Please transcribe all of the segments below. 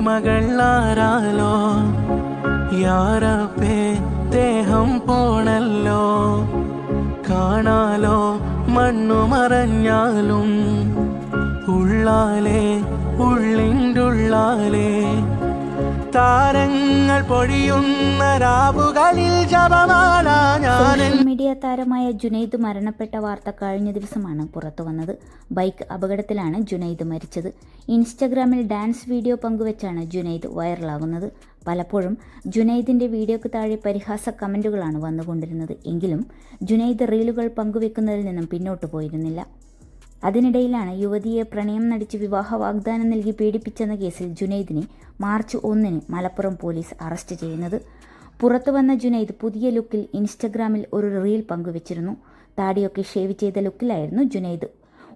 മകൾ ആരാലോ? യാറപ്പേ ദേഹം പോണല്ലോ? കാണാലോ മണ്ണു മറഞ്ഞാലും? ഉള്ളാലേ ഉള്ളിന്റെ ഉള്ളാലേ താരങ്ങൾ പൊഴിയുന്ന രാവുകളിൽ സോഷ്യൽ മീഡിയ താരമായ ജുനൈദ് മരണപ്പെട്ട വാർത്ത കഴിഞ്ഞ ദിവസമാണ് പുറത്തു വന്നത്. ബൈക്ക് അപകടത്തിലാണ് ജുനൈദ് മരിച്ചത്. ഇൻസ്റ്റഗ്രാമിൽ ഡാൻസ് വീഡിയോ പങ്കുവെച്ചാണ് ജുനൈദ് വൈറലാകുന്നത്. പലപ്പോഴും ജുനൈദിന്റെ വീഡിയോക്ക് താഴെ പരിഹാസ കമന്റുകളാണ് വന്നുകൊണ്ടിരുന്നത്. എങ്കിലും ജുനൈദ് റീലുകൾ പങ്കുവെക്കുന്നതിൽ നിന്നും പിന്നോട്ട് പോയിരുന്നില്ല. അതിനിടയിലാണ് യുവതിയെ പ്രണയം നടിച്ച് വിവാഹ വാഗ്ദാനം നൽകി പീഡിപ്പിച്ചെന്ന കേസിൽ ജുനൈദിനെ മാർച്ച് ഒന്നിന് മലപ്പുറം പോലീസ് അറസ്റ്റ് ചെയ്യുന്നത്. പുറത്തു വന്ന ജുനൈദ് പുതിയ ലുക്കിൽ ഇൻസ്റ്റഗ്രാമിൽ ഒരു റീൽ പങ്കുവച്ചിരുന്നു. താടിയൊക്കെ ഷേവ് ചെയ്ത ലുക്കിലായിരുന്നു ജുനൈദ്.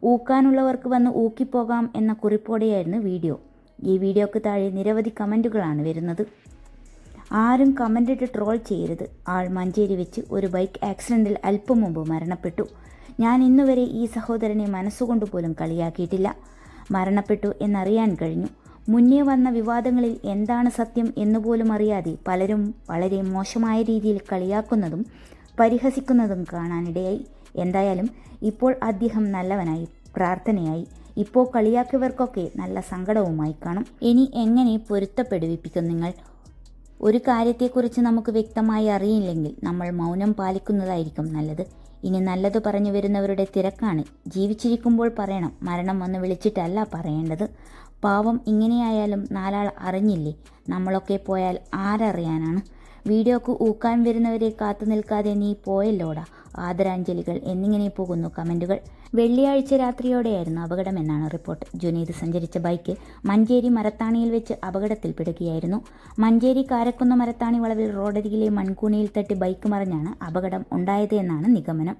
ഊക്കാനുള്ളവർക്ക് വന്ന് ഊക്കിപ്പോകാം എന്ന കുറിപ്പോടെയായിരുന്നു വീഡിയോ. ഈ വീഡിയോക്ക് താഴെ നിരവധി കമന്റുകളാണ് വരുന്നത്. ആരും കമന്റിട്ട് ട്രോൾ ചെയ്യരുത്. ആൾ മഞ്ചേരി വെച്ച് ഒരു ബൈക്ക് ആക്സിഡന്റിൽ അല്പം മുമ്പ് മരണപ്പെട്ടു. ഞാൻ ഇന്നുവരെ ഈ സഹോദരനെ മനസ്സുകൊണ്ട് പോലും കളിയാക്കിയിട്ടില്ല. മരണപ്പെട്ടു എന്നറിയാൻ കഴിഞ്ഞു. മുന്നേ വന്ന വിവാദങ്ങളിൽ എന്താണ് സത്യം എന്നുപോലും അറിയാതെ പലരും വളരെ മോശമായ രീതിയിൽ കളിയാക്കുന്നതും പരിഹസിക്കുന്നതും കാണാനിടയായി. എന്തായാലും ഇപ്പോൾ അദ്ദേഹം നല്ലവനായി പ്രാർത്ഥനയായി. ഇപ്പോൾ കളിയാക്കിയവർക്കൊക്കെ നല്ല സങ്കടവുമായി കാണും. ഇനി എങ്ങനെ പൊരുത്തപ്പെടുവിപ്പിക്കും നിങ്ങൾ? ഒരു കാര്യത്തെക്കുറിച്ച് നമുക്ക് വ്യക്തമായി അറിയില്ലെങ്കിൽ നമ്മൾ മൗനം പാലിക്കുന്നതായിരിക്കും നല്ലത്. ഇനി നല്ലത് പറഞ്ഞു വരുന്നവരുടെ തിരക്കാണ്. ജീവിച്ചിരിക്കുമ്പോൾ പറയണം മരണം വന്ന് വിളിച്ചിട്ടല്ല പറയേണ്ടത്. പാവം ഇങ്ങനെയായാലും നാലാൾ അറിഞ്ഞില്ലേ? നമ്മളൊക്കെ പോയാൽ ആരറിയാനാണ്? വീഡിയോക്ക് ഊക്കാൻ വരുന്നവരെ കാത്തു നിൽക്കാതെ നീ പോയല്ലോടാ. ആദരാഞ്ജലികൾ എന്നിങ്ങനെ പോകുന്നു കമന്റുകൾ വെള്ളിയാഴ്ച രാത്രിയോടെയായിരുന്നു അപകടമെന്നാണ് റിപ്പോർട്ട്. ജുനീദ് സഞ്ചരിച്ച ബൈക്ക് മഞ്ചേരി മരത്താണിയിൽ വെച്ച് അപകടത്തിൽപ്പെടുകയായിരുന്നു. മഞ്ചേരി കാരക്കുന്ന് മരത്താണി വളവിൽ റോഡരികിലെ മൺകൂണിയിൽ തട്ടി ബൈക്ക് മറിഞ്ഞാണ് അപകടം ഉണ്ടായത് എന്നാണ് നിഗമനം.